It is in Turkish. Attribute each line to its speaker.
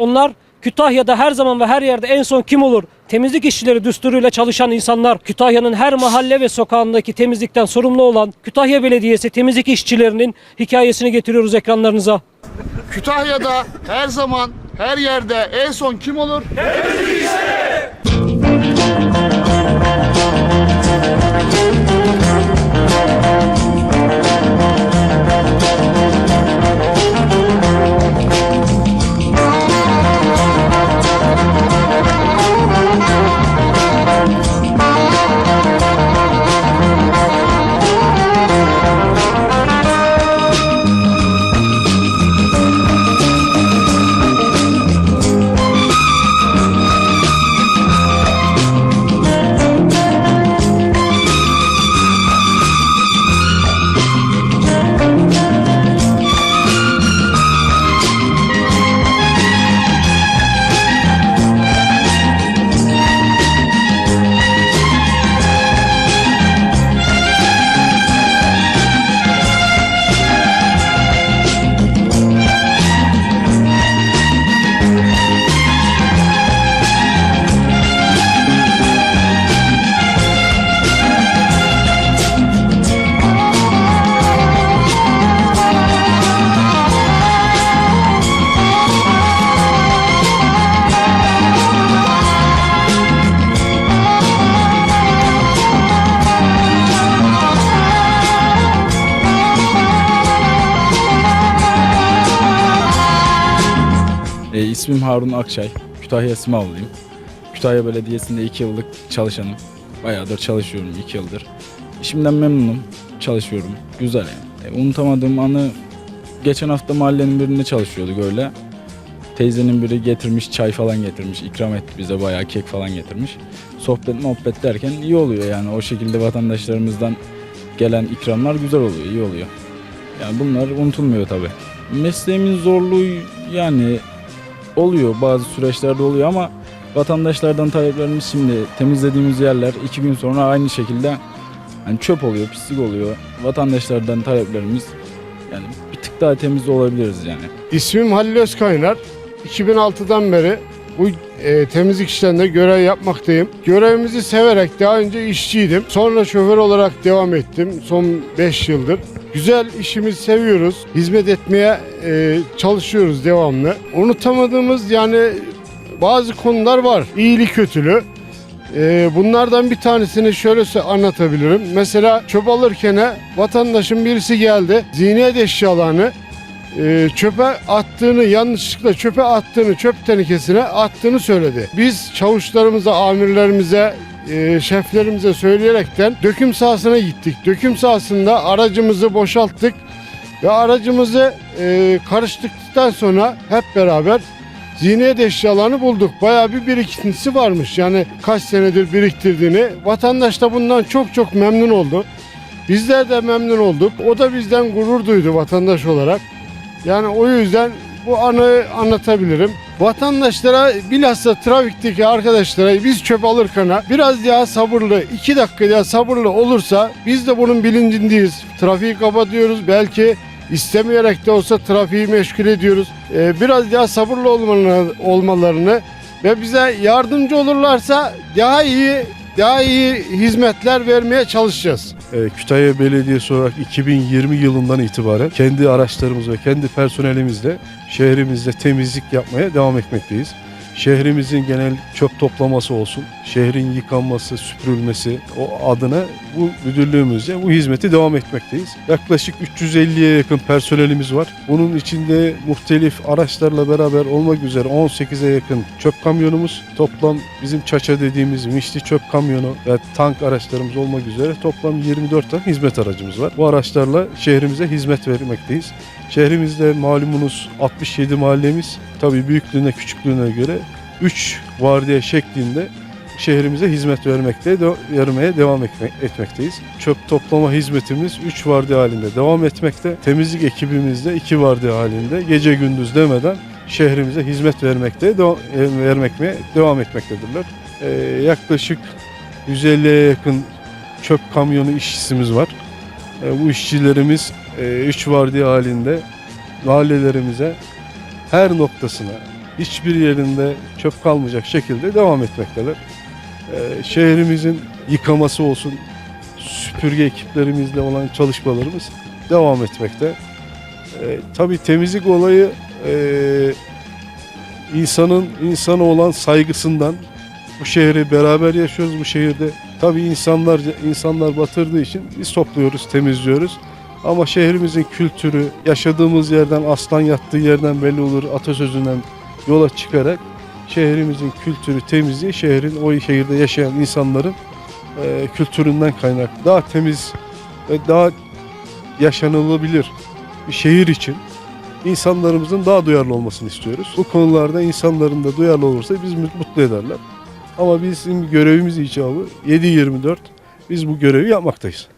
Speaker 1: Onlar Kütahya'da her zaman ve her yerde en son kim olur? Temizlik işçileri düsturuyla çalışan insanlar, Kütahya'nın her mahalle ve sokağındaki temizlikten sorumlu olan Kütahya Belediyesi temizlik işçilerinin hikayesini getiriyoruz ekranlarınıza.
Speaker 2: Kütahya'da her zaman her yerde en son kim olur?
Speaker 3: E, ismim Harun Akçay. Kütahya Simavlıyım. Kütahya Belediyesi'nde 2 yıllık çalışanım. Bayağıdır çalışıyorum 2 yıldır. İşimden memnunum. Çalışıyorum. Güzel yani. E, unutamadığım anı geçen hafta mahallenin birinde çalışıyorduk öyle. Teyzenin biri getirmiş çay falan getirmiş. ikram etti bize bayağı kek falan getirmiş. Sohbet muhabbet derken iyi oluyor yani. O şekilde vatandaşlarımızdan gelen ikramlar güzel oluyor, iyi oluyor. Yani bunlar unutulmuyor tabii. Mesleğimin zorluğu yani oluyor bazı süreçlerde oluyor ama vatandaşlardan taleplerimiz şimdi temizlediğimiz yerler iki gün sonra aynı şekilde hani çöp oluyor, pislik oluyor. Vatandaşlardan taleplerimiz yani bir tık daha temiz olabiliriz yani.
Speaker 2: İsmim Halil Özkaynar. 2006'dan beri bu e, temizlik işlerinde görev yapmaktayım. Görevimizi severek daha önce işçiydim. Sonra şoför olarak devam ettim son 5 yıldır. Güzel işimizi seviyoruz. Hizmet etmeye e, çalışıyoruz devamlı. Unutamadığımız yani bazı konular var. İyili kötülü. E, bunlardan bir tanesini şöyle anlatabilirim. Mesela çöp alırken vatandaşın birisi geldi. Zihniyet eşyalarını e, çöpe attığını yanlışlıkla çöpe attığını çöp tenekesine attığını söyledi. Biz çavuşlarımıza, amirlerimize, e, şeflerimize söyleyerekten döküm sahasına gittik. Döküm sahasında aracımızı boşalttık ve aracımızı e, karıştırdıktan sonra hep beraber zihniyet eşyalarını bulduk. Bayağı bir birikintisi varmış. Yani kaç senedir biriktirdiğini. Vatandaş da bundan çok çok memnun oldu. Bizler de memnun olduk. O da bizden gurur duydu vatandaş olarak. Yani o yüzden bu anı anlatabilirim. Vatandaşlara bilhassa trafikteki arkadaşlara biz çöp alırken biraz daha sabırlı, iki dakika daha sabırlı olursa biz de bunun bilincindeyiz. Trafiği kapatıyoruz belki istemeyerek de olsa trafiği meşgul ediyoruz. Ee, biraz daha sabırlı olmalarını, olmalarını ve bize yardımcı olurlarsa daha iyi daha iyi hizmetler vermeye çalışacağız.
Speaker 4: Ee, Kütahya Belediyesi olarak 2020 yılından itibaren kendi araçlarımız ve kendi personelimizle şehrimizde temizlik yapmaya devam etmekteyiz. Şehrimizin genel çöp toplaması olsun, şehrin yıkanması, süpürülmesi o adına bu müdürlüğümüzce bu hizmeti devam etmekteyiz. Yaklaşık 350'ye yakın personelimiz var. Bunun içinde muhtelif araçlarla beraber olmak üzere 18'e yakın çöp kamyonumuz, toplam bizim çaça dediğimiz mişli çöp kamyonu ve tank araçlarımız olmak üzere toplam 24 tane hizmet aracımız var. Bu araçlarla şehrimize hizmet vermekteyiz. Şehrimizde malumunuz 67 mahallemiz tabii büyüklüğüne küçüklüğüne göre 3 vardiya şeklinde şehrimize hizmet vermekte vermeye devam etme- etmekteyiz. Çöp toplama hizmetimiz 3 vardiya halinde devam etmekte. Temizlik ekibimiz de 2 vardiya halinde gece gündüz demeden şehrimize hizmet vermekte de, vermekmeye devam etmektedirler. Ee, yaklaşık 150'ye yakın çöp kamyonu işçisimiz var. Ee, bu işçilerimiz 3 vardiya halinde mahallelerimize her noktasına hiçbir yerinde çöp kalmayacak şekilde devam etmekteler. Ee, şehrimizin yıkaması olsun, süpürge ekiplerimizle olan çalışmalarımız devam etmekte. Ee, tabii temizlik olayı e, insanın insana olan saygısından bu şehri beraber yaşıyoruz bu şehirde. Tabii insanlar insanlar batırdığı için biz topluyoruz, temizliyoruz. Ama şehrimizin kültürü yaşadığımız yerden aslan yattığı yerden belli olur atasözünden yola çıkarak şehrimizin kültürü, temizliği şehrin o şehirde yaşayan insanların e, kültüründen kaynak. Daha temiz ve daha yaşanılabilir bir şehir için insanlarımızın daha duyarlı olmasını istiyoruz. Bu konularda insanların da duyarlı olursa biz mutlu ederler. Ama bizim görevimiz icabı 7-24 biz bu görevi yapmaktayız.